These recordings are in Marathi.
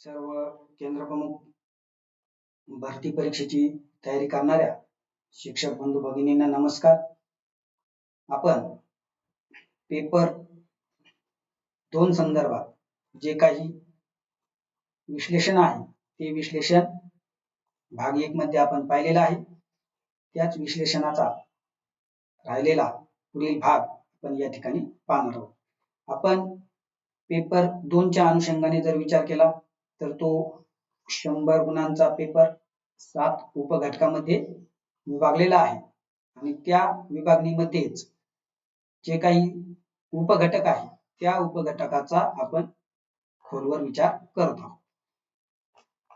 सर्व केंद्र प्रमुख भरती परीक्षेची तयारी करणाऱ्या शिक्षक बंधू भगिनींना नमस्कार. आपण पेपर दोन संदर्भात जे काही विश्लेषण आहे ते विश्लेषण भाग एक मध्ये आपण पाहिलेलं आहे. त्याच विश्लेषणाचा राहिलेला पुढील भाग आपण या ठिकाणी पाहणार आहोत. आपण पेपर दोनच्या अनुषंगाने जर विचार केला तर तो शंभर गुणांचा पेपर सात उपघटकामध्ये विभागलेला आहे. आणि त्या विभागणीमध्येच जे काही उपघटक आहे त्या उपघटकाचा आपण खोलवर विचार करत आहोत.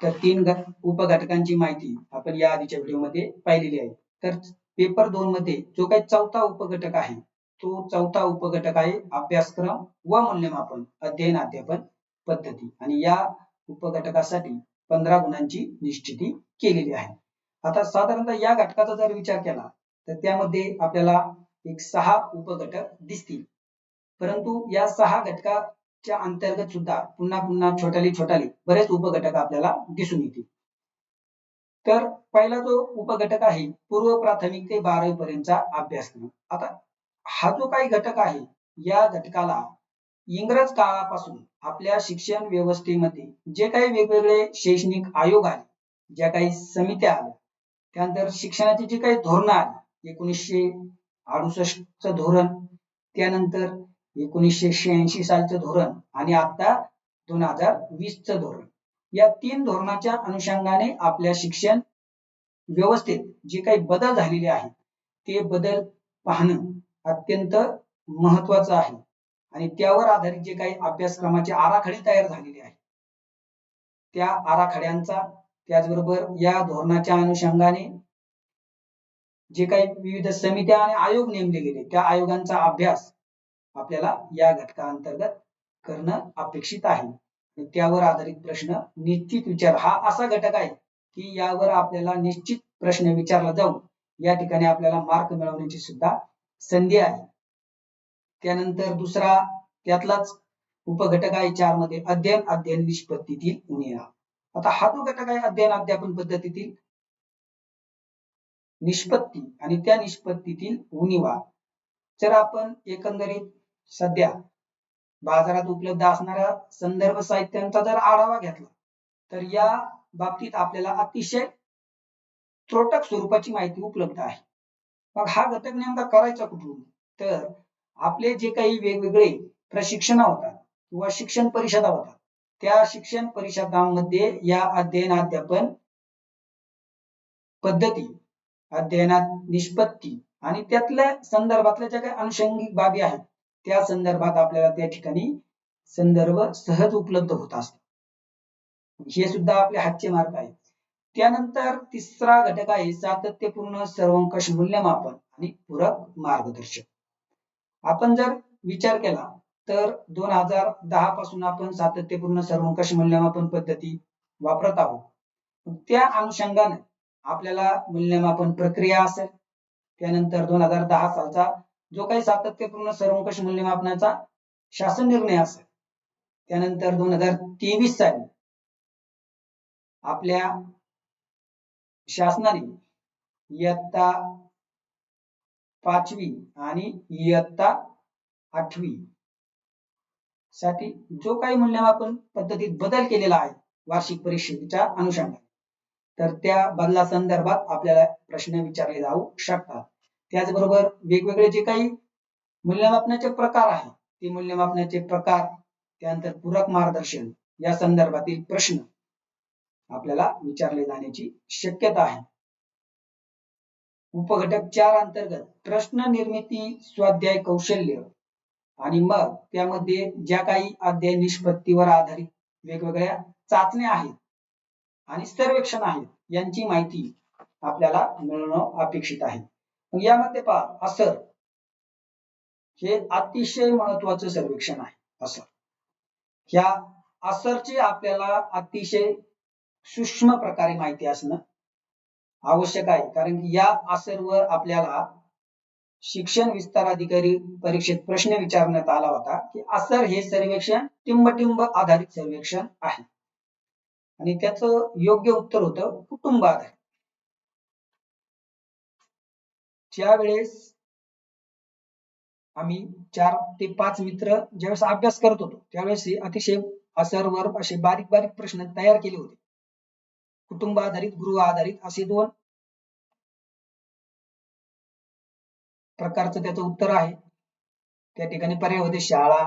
तर तीन उपघटकांची माहिती आपण या आधीच्या व्हिडिओमध्ये पाहिलेली आहे. तर पेपर दोन मध्ये जो काही चौथा उपघटक आहे तो चौथा उपघटक आहे अभ्यासक्रम व मूल्यमापन अध्ययन अध्यापन पद्धती. आणि या उपघटकासाठी पंधरा गुणांची निश्चिती केलेली आहे. आता साधारणतः या घटकाचा जर विचार केला तर त्यामध्ये आपल्याला एक सहा उपघटक दिसतील. परंतु या सहा घटकाच्या अंतर्गत सुद्धा पुन्हा पुन्हा छोटाली छोटाली बरेच उपघटक आपल्याला दिसून येतील. तर पहिला जो उपघटक आहे पूर्व प्राथमिक ते बारावी पर्यंतचा अभ्यासक्रम. आता हा जो काही घटक आहे या घटकाला इंग्रज काळापासून आपल्या शिक्षण व्यवस्थेमध्ये जे काही वेगवेगळे शैक्षणिक आयोग आले ज्या काही समित्या आल्या त्यानंतर शिक्षणाची जी काही धोरणं आली एकोणीसशे अडुसष्ट धोरण त्यानंतर एकोणीसशे शहाऐंशी सालचं धोरण आणि आता दोन हजार वीसचं धोरण. या तीन धोरणाच्या अनुषंगाने आपल्या शिक्षण व्यवस्थेत जे काही बदल झालेले आहेत ते बदल पाहणं अत्यंत महत्वाचं आहे. आणि त्यावर आधारित जे काही अभ्यासक्रमाचे आराखडे तयार झालेले आहेत. त्या आराखड्यांचा त्याचबरोबर या धोरणाच्या अनुषंगाने जे काही विविध समित्या आणि आयोग नेमले गेले त्या आयोगांचा अभ्यास आपल्याला या घटकाअंतर्गत करणं अपेक्षित आहे. त्यावर आधारित प्रश्न निश्चित विचार हा असा घटक आहे की यावर आपल्याला निश्चित प्रश्न विचारला जाऊन या ठिकाणी आपल्याला मार्क मिळवण्याची सुद्धा संधी आहे. त्यानंतर दुसरा त्यातलाच उपघटक आहे चारमध्ये अध्ययन अध्ययन निष्पत्तीतील उणिवा. आता हा जो घटक आहे अध्ययन अध्यापन पद्धतीतील निष्पत्ती आणि त्या निष्पत्तीतील उणिवा. जर आपण एकंदरीत सध्या बाजारात उपलब्ध असणाऱ्या संदर्भ साहित्यांचा जर आढावा घेतला तर या बाबतीत आपल्याला अतिशय त्रोटक स्वरूपाची माहिती उपलब्ध आहे. मग हा घटक नेमका करायचा कुठून? तर आपले जे काही वेगवेगळे प्रशिक्षण होतात किंवा शिक्षण परिषदा होतात त्या शिक्षण परिषदांमध्ये या अध्ययन अध्यापन पद्धती अध्ययनात निष्पत्ती आणि त्यातल्या संदर्भातल्या ज्या काही अनुषंगिक बाबी आहेत त्या संदर्भात आपल्याला त्या ठिकाणी संदर्भ सहज उपलब्ध होत असतात. हे सुद्धा आपले हातचे मार्ग आहेत. त्यानंतर तिसरा घटक आहे सातत्यपूर्ण सर्वंकष मूल्यमापन आणि पूरक मार्गदर्शक आपण जर विचार केला तर दोन हजार दहा पासून आपण सातत्यपूर्ण सर्वंकष मूल्यमापन पद्धती वापरत आहोत. त्या अनुषंगाने आपल्याला मूल्यमापन प्रक्रिया असेल. त्यानंतर दोन हजार दहा सालचा जो काही सातत्यपूर्ण सर्वंकष मूल्यमापनाचा शासन निर्णय असेल त्यानंतर दोन हजार तेवीस साली आपल्या शासनाने इयत्ता पाचवी आणि इयत्ता आठवी साठी जो काही मूल्यमापन पद्धतीत बदल केलेला आहे वार्षिक परीक्षेच्या अनुषंगाने तर त्या बदला संदर्भात आपल्याला प्रश्न विचारले जाऊ शकतात. त्याचबरोबर वेगवेगळे जे काही मूल्यमापनाचे प्रकार आहेत ते मूल्यमापनाचे प्रकार त्यानंतर पूरक मार्गदर्शन या संदर्भातील प्रश्न आपल्याला विचारले जाण्याची शक्यता आहे. उपघटक चार अंतर्गत प्रश्न निर्मिती स्वाध्याय कौशल्य. आणि मग त्यामध्ये ज्या काही अध्याय निष्पत्तीवर आधारित वेगवेगळ्या चाचण्या आहेत आणि सर्वेक्षण आहेत यांची माहिती आपल्याला मिळणं अपेक्षित आहे. मग यामध्ये पहा असर. हे अतिशय महत्वाचं सर्वेक्षण आहे असर. ह्या असरची आपल्याला अतिशय सूक्ष्म प्रकारे माहिती असणं आवश्यक आहे. कारण की या असरवर आपल्याला शिक्षण विस्तार अधिकारी परीक्षेत प्रश्न विचारण्यात आला होता की असर हे सर्वेक्षण टिंबटिंब आधारित सर्वेक्षण आहे. आणि त्याचं योग्य उत्तर होतं कुटुंब आधारित ज्यावेळेस आम्ही चार ते पाच मित्र ज्यावेळेस अभ्यास करत होतो त्यावेळेस हे अतिशय असरवर असे बारीक बारीक प्रश्न तयार केले होते. कुटुंब आधारित गृह आधारित असे दोन प्रकारचं त्याचं उत्तर आहे. त्या ठिकाणी पर्याय होते शाळा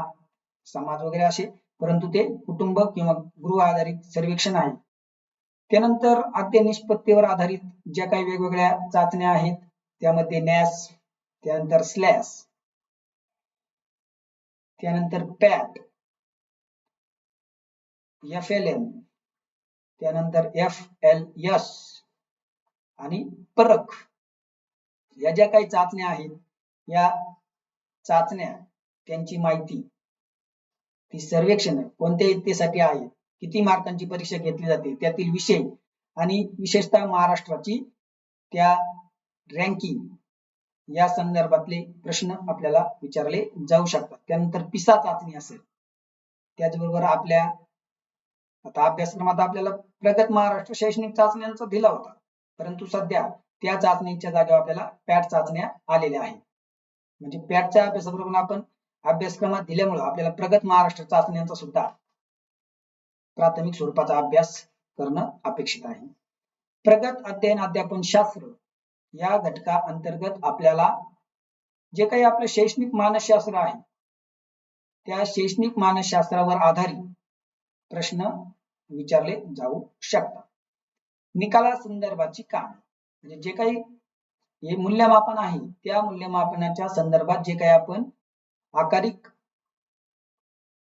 समाज वगैरे असे. परंतु ते कुटुंब किंवा गृह आधारित सर्वेक्षण आहे. त्यानंतर आद्य निष्पत्तीवर आधारित ज्या काही वेगवेगळ्या चाचण्या आहेत त्यामध्ये नॅस त्यानंतर स्लॅस त्यानंतर पॅट एफ एल एम त्यानंतर एफ एल एस आणि परख. या ज्या काही चाचण्या आहेत या चाचण्या त्यांची माहिती ती सर्वेक्षण कोणत्या इयत्तेसाठी आहे किती मार्कांची परीक्षा घेतली जाते त्यातील विषय आणि विशेषतः महाराष्ट्राची त्या रँकिंग या संदर्भातले प्रश्न आपल्याला विचारले जाऊ शकतात. त्यानंतर पिसा चाचणी असेल. त्याचबरोबर आपल्या आता अभ्यासक्रमात आपल्याला प्रगत महाराष्ट्र शैक्षणिक चाचण्यांचा दिला होता. परंतु सध्या त्या चाचणीच्या जागेवर आपल्याला पॅट चाचण्या आलेल्या आहेत. म्हणजे पॅटच्या अभ्यासाबरोबर आपण अभ्यासक्रमात दिल्यामुळे आपल्याला प्रगत महाराष्ट्र चाचण्यांचा सुद्धा प्राथमिक स्वरूपाचा अभ्यास करणं अपेक्षित आहे. प्रगत अध्ययन अध्यापन शास्त्र या घटका अंतर्गत आपल्याला जे काही आपलं शैक्षणिक मानसशास्त्र आहे त्या शैक्षणिक मानसशास्त्रावर आधारित प्रश्न विचारले जाऊ शकतात. निकाला संदर्भाची काम. म्हणजे जे काही हे मूल्यमापन आहे त्या मूल्यमापनाच्या संदर्भात जे काही आपण आकारिक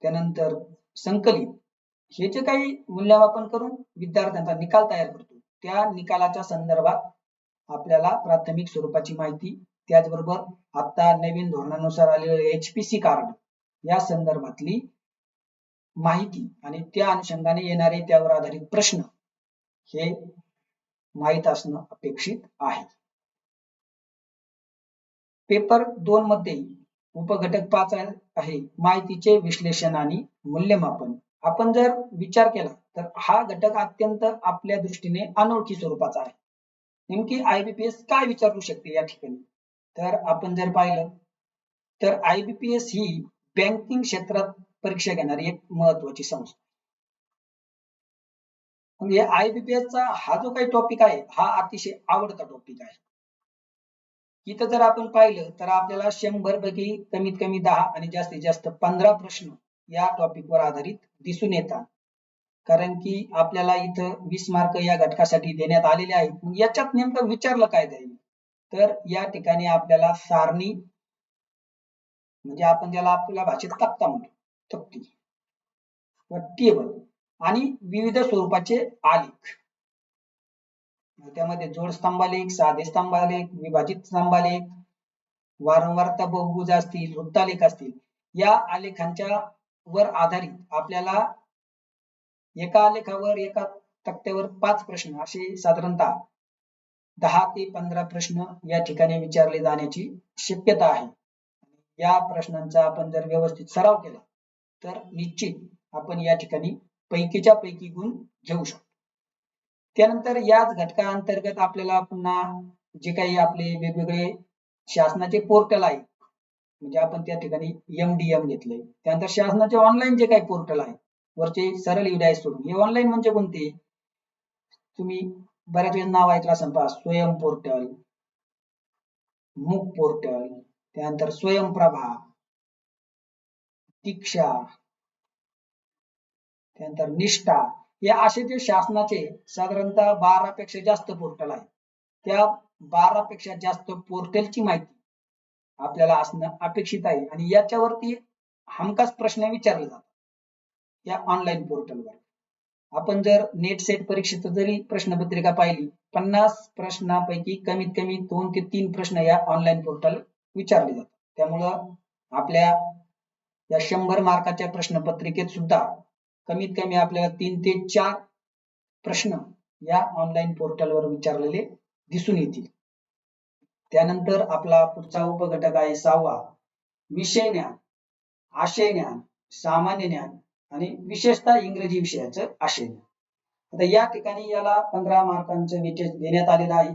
त्यानंतर संकलित हे जे काही मूल्यमापन करून विद्यार्थ्यांचा निकाल तयार करतो त्या निकालाच्या संदर्भात आपल्याला प्राथमिक स्वरूपाची माहिती त्याचबरोबर आता नवीन धोरणानुसार आलेलं एच पी सी कार्ड या संदर्भातली माहिती आणि त्या अनुषंगाने येणारे त्यावर आधारित प्रश्न हे माहीत असणं अपेक्षित आहे. पेपर दोन मध्ये उपघटक पाच आहे माहितीचे विश्लेषण आणि मूल्यमापन. आपण जर विचार केला तर हा घटक अत्यंत आपल्या दृष्टीने अनोळखी स्वरूपाचा आहे. नेमकी आयबीपीएस काय विचारू शकते या ठिकाणी? तर आपण जर पाहिलं तर आयबीपीएस ही बँकिंग क्षेत्रात परीक्षा घेणारी एक महत्वाची संस्था. म्हणजे आयबीपीएस चा हा जो काही टॉपिक आहे हा अतिशय आवडता टॉपिक आहे. इथं जर आपण पाहिलं तर आपल्याला शंभर पैकी कमीत कमी दहा आणि जास्तीत जास्त पंधरा प्रश्न या टॉपिक वर आधारित दिसून येतात. कारण की आपल्याला इथं वीस मार्क या घटकासाठी देण्यात आलेले आहेत. मग याच्यात नेमकं विचारलं काय जाईल? तर या ठिकाणी आपल्याला सारणी म्हणजे आपण ज्याला आपल्या भाषेत तक्ता म्हणतो तक्ती टेबल आणि विविध स्वरूपाचे आलेख. त्यामध्ये जोड स्तंभालेख साधे स्तंभालेख विभाजित स्तंभालेख वारंवारता बहुभुज असतील वृत्तालेख असतील या आलेखांच्या वर आधारित आपल्याला एका आलेखावर एका तक्त्यावर पाच प्रश्न असे साधारणतः दहा ते पंधरा प्रश्न या ठिकाणी विचारले जाण्याची शक्यता आहे. या प्रश्नांचा आपण जर व्यवस्थित सराव केला तर निश्चित आपण या ठिकाणी पैकीच्या पैकी गुण घेऊ शकतो. त्यानंतर याच घटकाअंतर्गत आपल्याला पुन्हा जे काही आपले वेगवेगळे शासनाचे पोर्टल आहे म्हणजे आपण त्या ठिकाणी एम डी एम घेतलंय. त्यानंतर शासनाचे ऑनलाईन जे काही पोर्टल आहे वरचे सरळ युडाय सोडून हे ऑनलाईन म्हणजे कोणते? तुम्ही बऱ्याच वेळेस नाव ऐकला संपा स्वयं पोर्टल मुक पोर्टल त्यानंतर स्वयंप्रभा दीक्षा त्यानंतर निष्ठा हे असे जे शासनाचे साधारणतः बारा पेक्षा जास्त पोर्टल आहेत. त्या बारा पेक्षा जास्त पोर्टलची माहिती आपल्याला असणं अपेक्षित आहे आणि याच्यावरती हमखास प्रश्न विचारले जातात या ऑनलाईन पोर्टलवर आपण जर नेट सेट परीक्षेत जरी प्रश्नपत्रिका पाहिली पन्नास प्रश्नापैकी कमीत कमी दोन ते तीन प्रश्न या ऑनलाईन पोर्टल विचारले जातात. त्यामुळं आपल्या या शंभर मार्काच्या प्रश्नपत्रिकेत सुद्धा कमीत कमी आपल्याला तीन ते चार प्रश्न या ऑनलाईन पोर्टलवर विचारलेले दिसून येतील. त्यानंतर आपला पुढचा उपघटक आहे सहावा. विषय ज्ञान आशय ज्ञान सामान्य ज्ञान आणि विशेषतः इंग्रजी विषयाचं आशय ज्ञान. आता या ठिकाणी याला पंधरा मार्कांचं वेटेज देण्यात आलेलं आहे.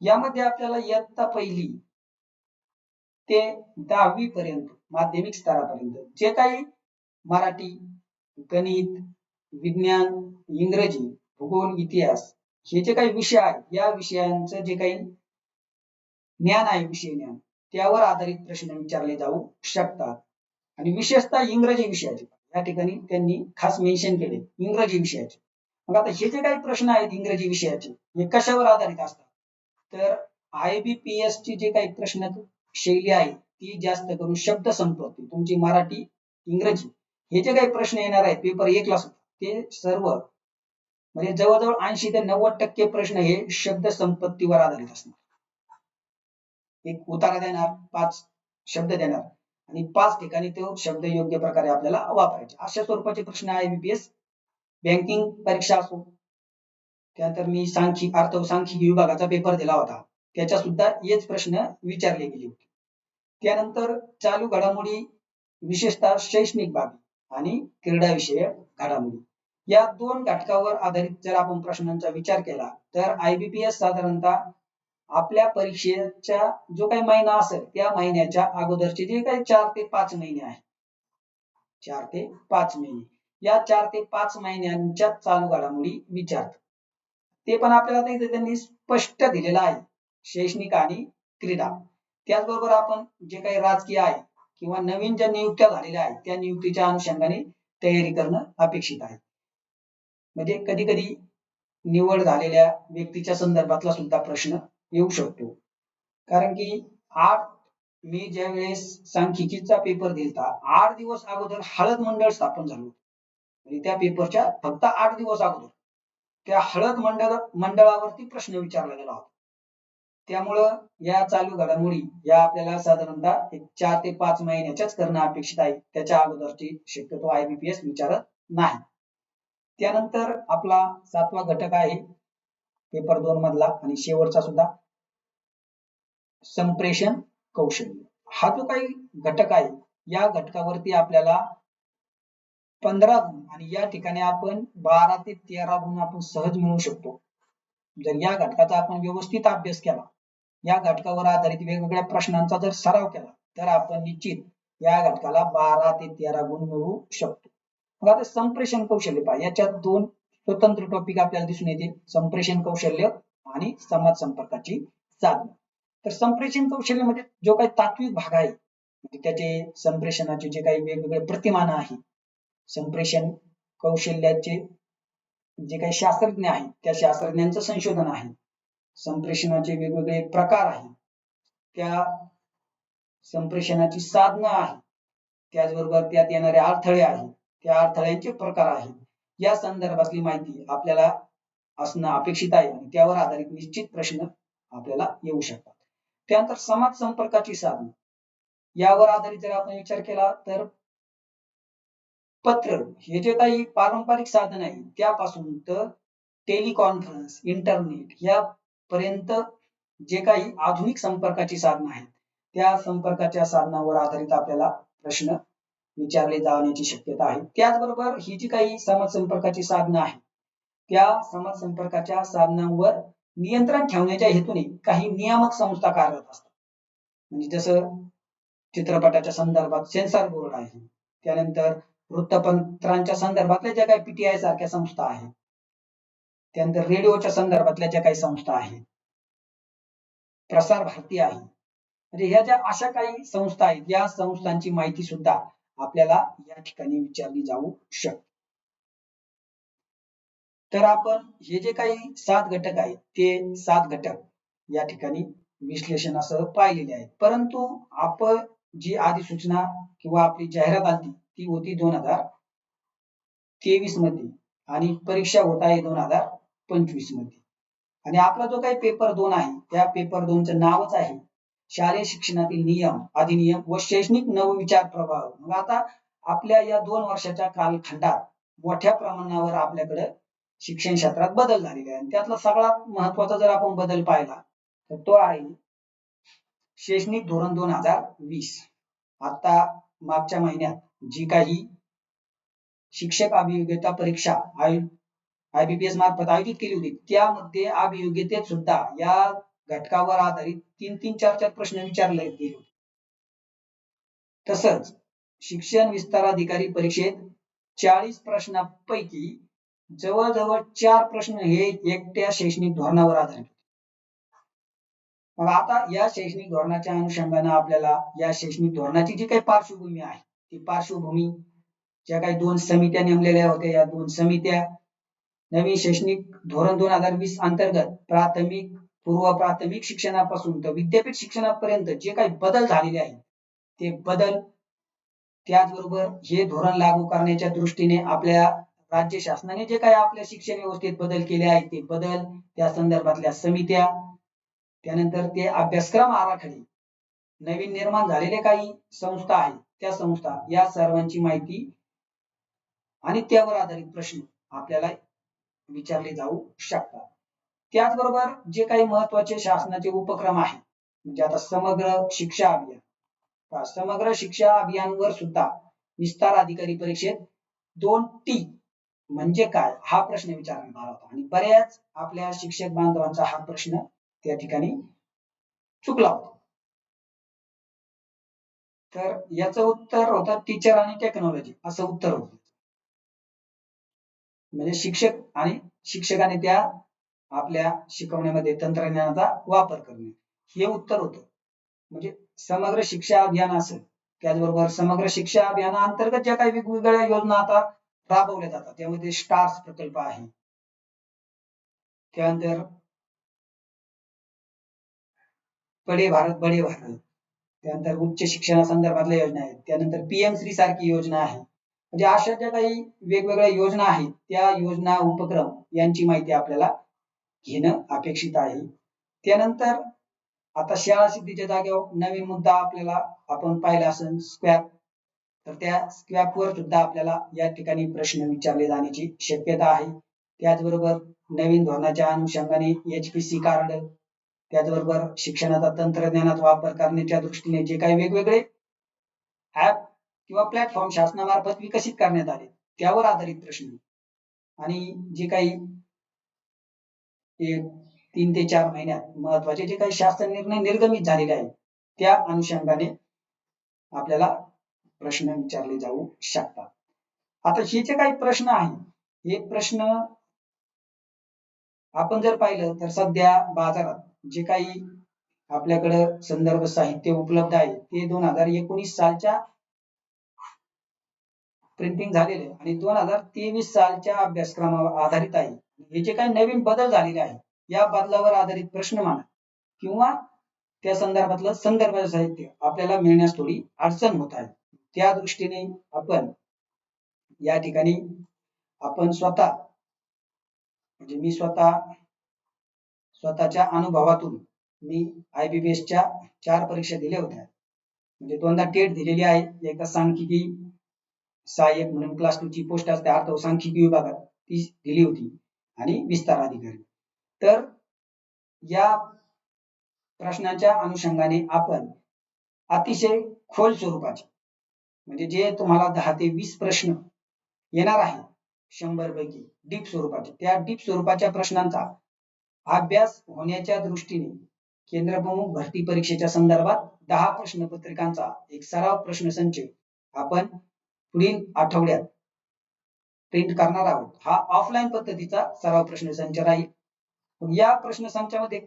यामध्ये आपल्याला इयत्ता पहिली ते दहावी पर्यंत माध्यमिक स्तरापर्यंत. जे काही मराठी गणित विज्ञान इंग्रजी भूगोल इतिहास हे जे काही विषय आहेत या विषयांचं जे काही ज्ञान आहे विषय ज्ञान त्यावर आधारित प्रश्न विचारले जाऊ शकतात. आणि विशेषतः इंग्रजी विषयाचे. या ठिकाणी त्यांनी खास मेन्शन केले इंग्रजी विषयाचे. मग आता हे जे काही प्रश्न आहेत इंग्रजी विषयाचे हे कशावर आधारित असतात? तर आय बी पी एस ची जे काही प्रश्न शैली आहे ती जास्त करून शब्द संपत्ती तुमची मराठी इंग्रजी हे जे काही प्रश्न येणार आहेत पेपर एक ला ते सर्व म्हणजे जवळजवळ ऐंशी ते नव्वद टक्के प्रश्न हे शब्द संपत्तीवर आधारित असणार. एक उतारा देणार पाच शब्द देणार आणि पाच ठिकाणी तो शब्द योग्य प्रकारे आपल्याला वापरायचे. अशा स्वरूपाचे प्रश्न आहे बीपीएस बँकिंग परीक्षा असो त्यानंतर मी सांख्यिक अर्थ सांख्यिक सांख्यिकी विभागाचा पेपर दिला होता. त्याच्या सुद्धा हेच प्रश्न विचारले गेले होते. त्यानंतर चालू घडामोडी विशेषतः शैक्षणिक बाबी आणि क्रीडाविषयक घडामोडी. या दोन घटकावर आधारित जर आपण प्रश्नांचा विचार केला तर आयबीपीएस साधारणतः आपल्या परीक्षेच्या जो काही महिना असेल त्या महिन्याच्या अगोदरचे जे काही चार ते पाच महिने आहे चार ते पाच महिने. या चार ते पाच महिन्यांच्या चालू घडामोडी विचारतात ते पण आपल्याला त्यांनी स्पष्ट दिलेलं आहे. शैक्षणिक आणि क्रीडा. त्याचबरोबर आपण जे काही राजकीय आहे किंवा नवीन ज्या नियुक्त्या झालेल्या आहेत त्या नियुक्तीच्या अनुषंगाने तयारी करणं अपेक्षित आहे. म्हणजे कधी कधी निवड झालेल्या व्यक्तीच्या संदर्भातला सुद्धा प्रश्न येऊ शकतो. कारण की आठ मी ज्या वेळेस सांख्यिकीचा पेपर दिलता आठ दिवस अगोदर हळद मंडळ स्थापन झालं म्हणजे त्या पेपरच्या फक्त आठ दिवस अगोदर. त्या हळद मंडळ मंडळावरती प्रश्न विचारला गेला होता. त्यामुळं या चालू घडामोडी या आपल्याला साधारणतः एक चार ते पाच महिन्याच्याच करणं अपेक्षित आहे. त्याच्या अगोदरची शक्यतो आयबीपीएस विचारत नाही. त्यानंतर आपला सातवा घटक आहे पेपर दोन मधला आणि शेवटचा सुद्धा संप्रेषण कौशल्य. हा जो काही घटक आहे या घटकावरती आपल्याला पंधरा गुण आणि या ठिकाणी आपण बारा ते तेरा गुण आपण सहज मिळवू शकतो. जर या घटकाचा आपण व्यवस्थित अभ्यास केला या घटकावर आधारित वेगवेगळ्या प्रश्नांचा जर सराव केला तर आपण निश्चित या घटकाला बारा ते तेरा गुण मिळवू शकतो. मग आता संप्रेषण कौशल्य पहा. याच्यात दोन स्वतंत्र टॉपिक आपल्याला दिसून येतील. संप्रेषण कौशल्य आणि समाज संपर्काची साधन. तर संप्रेषण कौशल्यामध्ये म्हणजे जो काही तात्विक भाग आहे म्हणजे त्याचे संप्रेषणाचे जे काही वेगवेगळे प्रतिमान आहे संप्रेषण कौशल्याचे जे काही शास्त्रज्ञ आहेत त्या शास्त्रज्ञांचं संशोधन आहे. संप्रेषणाचे वेगवेगळे प्रकार आहेत. त्या संप्रेषणाची साधनं आहेत. त्याचबरोबर त्यात येणारे अडथळे आहेत. त्या अडथळ्यांचे प्रकार आहेत. या संदर्भातली माहिती आपल्याला असणं अपेक्षित आहे आणि त्यावर आधारित निश्चित प्रश्न आपल्याला येऊ शकतात. त्यानंतर समाज संपर्काची साधन. यावर आधारित जर आपण विचार केला तर पत्र हे जे काही पारंपरिक साधन आहे त्यापासून तर टेलिकॉन्फरन्स इंटरनेट या पर्यंत जे काही आधुनिक संपर्काची साधनं आहेत त्या संपर्काच्या साधनावर आधारित आपल्याला प्रश्न विचारले जाण्याची शक्यता आहे. त्याचबरोबर ही जी काही समाज संपर्काची साधनं आहेत त्या समाज संपर्काच्या साधनांवर नियंत्रण ठेवण्याच्या हेतूने काही नियामक संस्था कार्यरत असतात. म्हणजे जसं चित्रपटाच्या संदर्भात सेन्सॉर बोर्ड आहे त्यानंतर वृत्तपत्रांच्या संदर्भातल्या ज्या काही पीटीआय सारख्या संस्था आहेत त्यानंतर रेडिओच्या संदर्भातल्या ज्या काही संस्था आहेत प्रसार भारती आहे. म्हणजे ह्या ज्या अशा काही संस्था आहेत या संस्थांची माहिती सुद्धा आपल्याला या ठिकाणी विचारली जाऊ शकते. तर आपण हे जे काही सात घटक आहेत ते सात घटक या ठिकाणी विश्लेषणासह पाहिलेले आहेत. परंतु आपण जी अधिसूचना किंवा आपली जाहिरात आली ती होती दोन हजार तेवीसमध्ये आणि परीक्षा होत आहे दोन हजार पंचवीसमध्ये. आणि आपला जो काही पेपर दोन आहे त्या पेपर दोनचं नावच आहे शालेय शिक्षणातील नियम अधिनियम व शैक्षणिक नवविचार प्रभाव. मग आता आपल्या या दोन वर्षाच्या कालखंडात मोठ्या प्रमाणावर आपल्याकडे शिक्षण क्षेत्रात बदल झालेले आहे त्यातला सगळ्यात महत्त्वाचा जर आपण बदल पाहिला तर तो आहे शैक्षणिक धोरण दोन हजार वीस. आता मागच्या महिन्यात जी काही शिक्षक अभियोग्यता परीक्षा आयबीपीएस मार्फत आयोजित केली होती. त्यामध्ये अभियोग्यतेत सुद्धा या घटकावर आधारित तीन तीन चार चार प्रश्न विचारले गेले होते. तसंच शिक्षण विस्तार अधिकारी परीक्षेत चाळीस प्रश्नांपैकी जवळजवळ चार प्रश्न हे एकट्या शैक्षणिक धोरणावर आधारित मग आता या शैक्षणिक धोरणाच्या अनुषंगाने आपल्याला या शैक्षणिक धोरणाची जी काही पार्श्वभूमी आहे ती पार्श्वभूमी ज्या काही दोन समित्या नेमलेल्या होत्या या दोन समित्या नवीन शैक्षणिक धोरण दोन हजार वीस अंतर्गत प्राथमिक पूर्व प्राथमिक शिक्षणापासून तर विद्यापीठ शिक्षणापर्यंत जे काही बदल झालेले आहेत ते बदल त्याचबरोबर हे धोरण लागू करण्याच्या दृष्टीने आपल्या राज्य शासनाने जे काही आपल्या शिक्षण व्यवस्थेत बदल केले आहेत ते बदल त्या संदर्भातल्या समित्या त्यानंतर ते अभ्यासक्रम आराखडे नवीन निर्माण झालेले काही संस्था आहेत त्या संस्था या सर्वांची माहिती आणि त्यावर आधारित प्रश्न आपल्याला विचारले जाऊ शकतात. त्याचबरोबर जे काही महत्त्वाचे शासनाचे उपक्रम आहेत म्हणजे आता समग्र शिक्षा अभियान. समग्र शिक्षा अभियानवर सुद्धा विस्तार अधिकारी परीक्षेत दोन टी म्हणजे काय हा प्रश्न विचारण्यात आला होता. आणि बऱ्याच आपल्या शिक्षक बांधवांचा हा प्रश्न त्या ठिकाणी चुकला होता. तर याचं उत्तर होतं टीचर आणि टेक्नॉलॉजी असं उत्तर होतं. म्हणजे शिक्षक आणि शिक्षकाने त्या आपल्या शिकवण्यामध्ये तंत्रज्ञानाचा वापर करणे. हे उत्तर होतं. म्हणजे समग्र शिक्षा अभियान असेल त्याचबरोबर समग्र शिक्षा अभियाना अंतर्गत ज्या काही वेगवेगळ्या योजना आता राबवल्या जातात. त्यामध्ये स्टार्स प्रकल्प आहे. त्यानंतर बडे भारत बडे भारत. त्यानंतर उच्च शिक्षणासंदर्भातल्या योजना आहेत. त्यानंतर पीएम श्री सारखी योजना आहे. म्हणजे अशा ज्या काही वेगवेगळ्या योजना आहेत त्या योजना उपक्रम यांची माहिती आपल्याला घेणं अपेक्षित आहे. त्यानंतर आता शाळा सिद्धीच्या जागेवर नवीन मुद्दा आपल्याला आपण पाहिला असेल स्क्वॅप. तर त्या स्क्वॅप वर सुद्धा आपल्याला या ठिकाणी प्रश्न विचारले जाण्याची शक्यता आहे. त्याचबरोबर नवीन धोरणाच्या अनुषंगाने एच पी सी कार्ड त्याचबरोबर शिक्षणाचा तंत्रज्ञानात वापर करण्याच्या दृष्टीने जे काही वेगवेगळे ऍप किंवा प्लॅटफॉर्म शासनामार्फत विकसित करण्यात आले त्यावर आधारित प्रश्न. आणि जे काही तीन ते चार महिन्यात महत्त्वाचे जे काही शासन निर्णय निर्गमित झालेले आहेत त्या अनुषंगाने आपल्याला प्रश्न विचारले जाऊ शकतात. आता हे जे काही प्रश्न आहे हे प्रश्न आपण जर पाहिलं तर सध्या बाजारात जे काही आपल्याकडं संदर्भ साहित्य उपलब्ध आहे ते दोन हजार एकोणीस सालच्या प्रिंटिंग झालेले आणि दोन हजार तेवीस सालच्या अभ्यासक्रमावर आधारित आहे. हे जे काही नवीन बदल झालेले आहे या बदलावर आधारित प्रश्न माना किंवा त्या संदर्भातलं संदर्भ साहित्य आपल्याला मिळण्यास थोडी अडचण होत आहे. त्या दृष्टीने आपण या ठिकाणी आपण स्वतः म्हणजे मी स्वतः स्वतःच्या अनुभवातून मी आयबीबीएसच्या चार परीक्षा दिल्या होत्या. म्हणजे दोनदा टेट दिलेली आहे. एकदा सांख्यिकी सहाय्यक म्हणून क्लास टू ची पोस्ट असते अर्थ सांख्यिकी विभागात. ती दिली होती. आणि विस्तार अधिकारी. तर या प्रश्नाच्या अनुषंगाने आपण अतिशय खोल स्वरूपाचे म्हणजे जे तुम्हाला दहा ते वीस प्रश्न येणार आहे शंभर पैकी डीप स्वरूपाचे त्या डीप स्वरूपाच्या प्रश्नांचा अभ्यास होण्याच्या दृष्टीने केंद्रप्रमुख भरती परीक्षेच्या संदर्भात दहा प्रश्नपत्रिकांचा एक सराव प्रश्नसंच आपण पुढील आठवड्यात प्रिंट करणार आहोत. हा ऑफलाईन पद्धतीचा सराव प्रश्नसंच राहील. या प्रश्नसंचामध्ये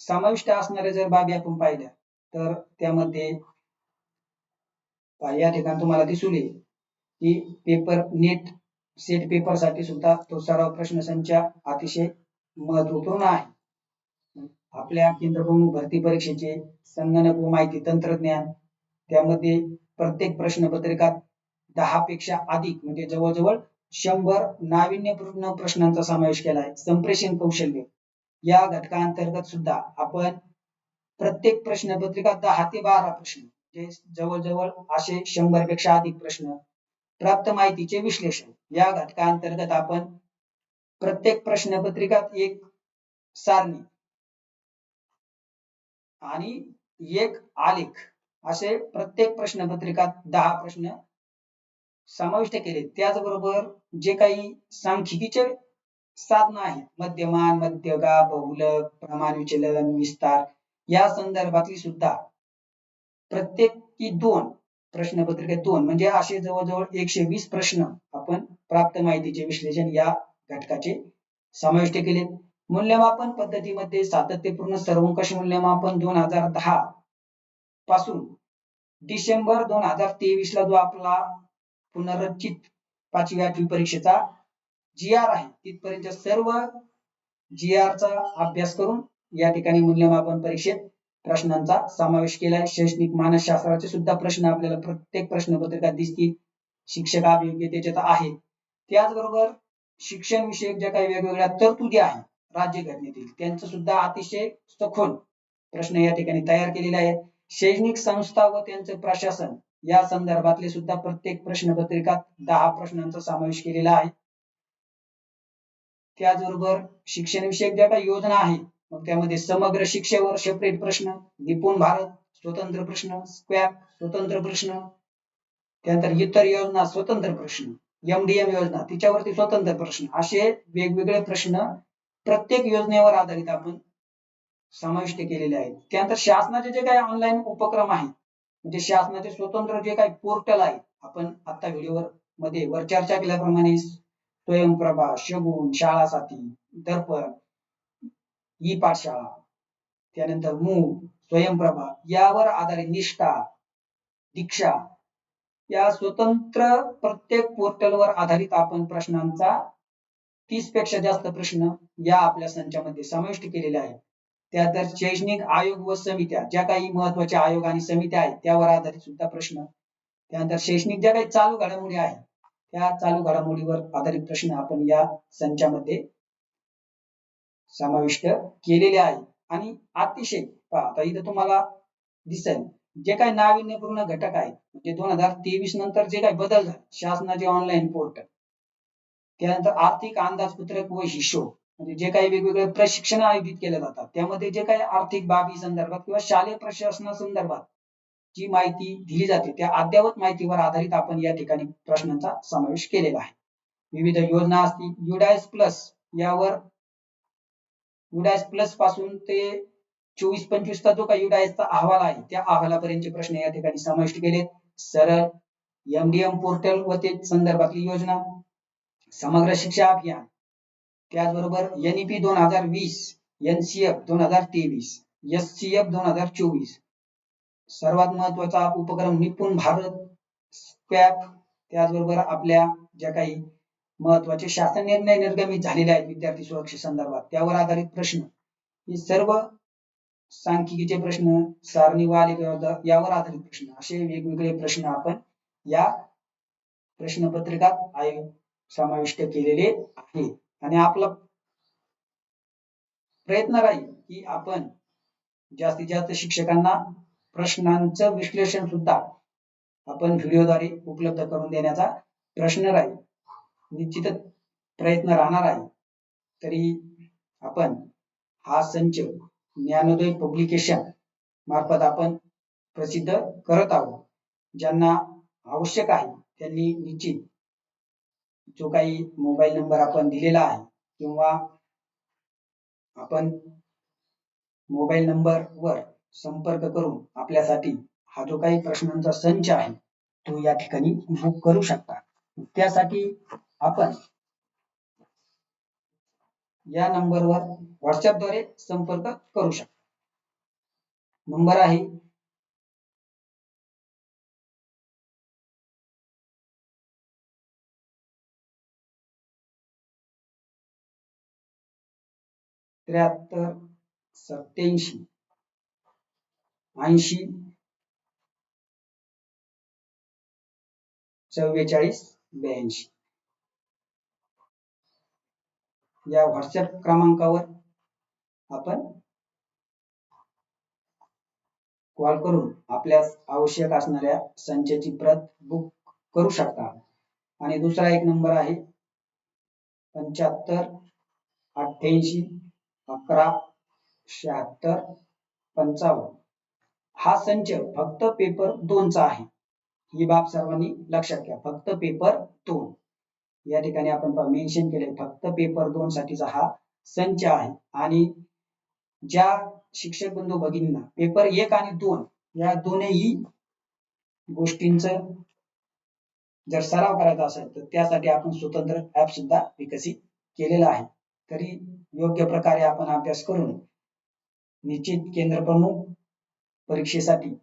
समाविष्ट असणाऱ्या जर बाबी आपण पाहिल्या तर त्यामध्ये या ठिकाणी तुम्हाला दिसून येईल की पेपर नेट सेट पेपरसाठी सुद्धा तो सराव प्रश्नसंच अतिशय महत्त्वपूर्ण आहे. आपल्या केंद्रप्रमुख भरती परीक्षेचे संगणक व माहिती तंत्रज्ञान त्यामध्ये प्रत्येक प्रश्नपत्रिकात दहा पेक्षा अधिक म्हणजे जवळजवळ शंभर नाविन्यपूर्ण प्रश्नांचा समावेश केला आहे. संप्रेषण कौशल्य. या घटकांतर्गत सुद्धा आपण प्रत्येक प्रश्नपत्रिका दहा ते बारा प्रश्न जवळजवळ असे शंभरपेक्षा अधिक प्रश्न प्राप्त माहितीचे विश्लेषण. या घटकांतर्गत आपण प्रत्येक प्रश्नपत्रिकात एक सारणी आणि एक आलेख असे प्रत्येक प्रश्नपत्रिकात दहा प्रश्न समाविष्ट केले. त्याचबरोबर जे काही सांख्यिकीचे साधनं आहेत मध्यमान मध्यगा बहुलक प्रमाण विचलन विस्तार या संदर्भातली सुद्धा प्रत्येकी दोन प्रश्नपत्रिकेत दोन म्हणजे असे जवळजवळ एकशे वीस प्रश्न आपण प्राप्त माहितीचे विश्लेषण या घटकाचे समाविष्ट केले मूल्यमापन पद्धतीमध्ये सातत्यपूर्ण सर्वंकष मूल्यमापन दोन हजार दहा पासून डिसेंबर दोन हजार तेवीस ला जो आपला पुनर्रचित पाचवी आठवी परीक्षेचा जी आर आहे. तिथपर्यंत सर्व जी चा अभ्यास करून या ठिकाणी मूल्यमापन परीक्षेत प्रश्नांचा समावेश केला आहे. शैक्षणिक मानसशास्त्राचे सुद्धा प्रश्न आपल्याला प्रत्येक प्रश्नपत्रिका दिसतील. शिक्षक अभियोग्य तर आहे. त्याचबरोबर शिक्षण विषयक ज्या काही वेगवेगळ्या तरतुदी आहेत राज्यघटनेतील त्यांचं सुद्धा अतिशय सखोल प्रश्न या ठिकाणी तयार केलेले आहेत. शैक्षणिक संस्था व त्यांचं प्रशासन या संदर्भातले सुद्धा प्रत्येक प्रश्नपत्रिकात दहा प्रश्नांचा समावेश केलेला आहे. त्याचबरोबर शिक्षणविषयक ज्या काही योजना आहेत मग त्यामध्ये समग्र शिक्षेवर सेपरेट प्रश्न निपुण भारत स्वतंत्र प्रश्न स्क्वॅप स्वतंत्र प्रश्न त्यानंतर इतर योजना स्वतंत्र प्रश्न एमडीएम योजना तिच्यावरती स्वतंत्र प्रश्न असे वेगवेगळे प्रश्न प्रत्येक योजनेवर आधारित आपण समाविष्ट केलेले आहेत. त्यानंतर शासनाचे जे काही ऑनलाईन उपक्रम आहेत म्हणजे शासनाचे स्वतंत्र जे काही पोर्टल आहे आपण आता व्हिडिओवर मध्ये वर चर्चा केल्याप्रमाणे स्वयंप्रभा शगुन शाळा साथी दर्पण ई पाठशाळा त्यानंतर मूग स्वयंप्रभा यावर आधारित निष्ठा दीक्षा या स्वतंत्र प्रत्येक पोर्टलवर आधारित आपण प्रश्नांचा तीसपेक्षा जास्त प्रश्न या आपल्या संचामध्ये समाविष्ट केलेले आहेत. त्यानंतर शैक्षणिक आयोग व समित्या ज्या काही महत्त्वाच्या आयोग आणि समित्या आहेत त्यावर आधारित सुद्धा प्रश्न. त्यानंतर शैक्षणिक ज्या काही चालू घडामोडी आहेत त्या चालू घडामोडीवर आधारित प्रश्न आपण या संचामध्ये समाविष्ट केलेले आहे आणि अतिशय आता इथं तुम्हाला दिसेल जे काही नाविन्यपूर्ण घटक आहेत म्हणजे दोन हजार तेवीस नंतर जे काही बदल झाले शासनाचे ऑनलाईन पोर्टल त्यानंतर आर्थिक अंदाजपत्रक व हिशोब म्हणजे जे काही वेगवेगळे प्रशिक्षण आयोजित केले जातात त्यामध्ये जे काही आर्थिक बाबी संदर्भात किंवा शालेय प्रशासनासंदर्भात जी माहिती दिली जाते त्या अद्ययावत माहितीवर आधारित आपण या ठिकाणी प्रश्नांचा समावेश केलेला आहे. विविध योजना असतील युडायस प्लस यावर युडायस प्लसपासून ते चोवीस पंचवीसचा जो काही युडायसचा अहवाल आहे त्या अहवालापर्यंतचे प्रश्न या ठिकाणी समाविष्ट केलेत. सरळ एमडीएम पोर्टल व ते संदर्भातली योजना समग्र शिक्षा अभियान त्याचबरोबर एन ई पी दोन हजार वीस एनसीएफ दोन हजार तेवीस एससीएफ दोन हजार चोवीस. सर्वात महत्त्वाचा उपक्रम निपुण भारत स्कॅप त्याचबरोबर आपल्या ज्या काही महत्त्वाचे शासन निर्णय निर्गमित झालेले आहेत विद्यार्थी सुरक्षे संदर्भात त्यावर आधारित प्रश्न. हे सर्व सांख्यिकीचे प्रश्न सारणीवाद यावर आधारित प्रश्न असे वेगवेगळे प्रश्न आपण या प्रश्नपत्रिकात समाविष्ट केलेले आहेत. आणि आपला प्रयत्न राहील की आपण जास्तीत जास्त शिक्षकांना प्रश्नांचं विश्लेषण सुद्धा आपण व्हिडिओद्वारे उपलब्ध करून देण्याचा प्रश्न राहील. निश्चितच प्रयत्न राहणार आहे. तरी आपण हा संच ज्ञानोदय पब्लिकेशन मार्फत आपण प्रसिद्ध करत आहोत. ज्यांना आवश्यक आहे त्यांनी निश्चित जो काही मोबाईल नंबर आपण दिलेला आहे किंवा आपण मोबाईल नंबर वर संपर्क करून आपल्यासाठी हा जो काही प्रश्नांचा संच आहे तो या ठिकाणी बुक करू शकता. त्यासाठी आपण या नंबरवर व्हॉट्सअपद्वारे संपर्क करू शकता. नंबर आहे त्र्याहत्तर सत्याऐंशी ऐंशी चव्वेचाळीस ब्याऐंशी. या व्हॉट्सअप क्रमांकावर आपण कॉल करून आपल्यास आवश्यक असणाऱ्या संचाची प्रत बुक करू शकता. आणि दुसरा एक नंबर आहे पंच्याहत्तर अठ्ठ्याऐंशी अकरा शहात्तर पंचावन्न. हा संच फक्त पेपर दोनचा आहे. ही बाब सर्वांनी लक्षात घ्या. फक्त पेपर दोन. या ठिकाणी आपण मेन्शन केले फक्त पेपर दोन साठीचा हा संच आहे. आणि ज्या शिक्षक बंधू भगिनींना पेपर एक आणि दोन या दोनही गोष्टींचं जर सराव करायचा असेल तर त्यासाठी आपण स्वतंत्र ऍप सुद्धा विकसित केलेला आहे. तरी योग्य प्रकारे आपण अभ्यास करून निश्चित केंद्र प्रमुख परीक्षेसाठी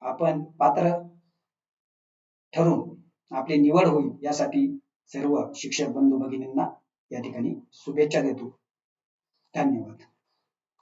आपण पात्र ठरून आपली निवड होईल यासाठी सर्व शिक्षक बंधू भगिनींना या ठिकाणी शुभेच्छा देतो. धन्यवाद.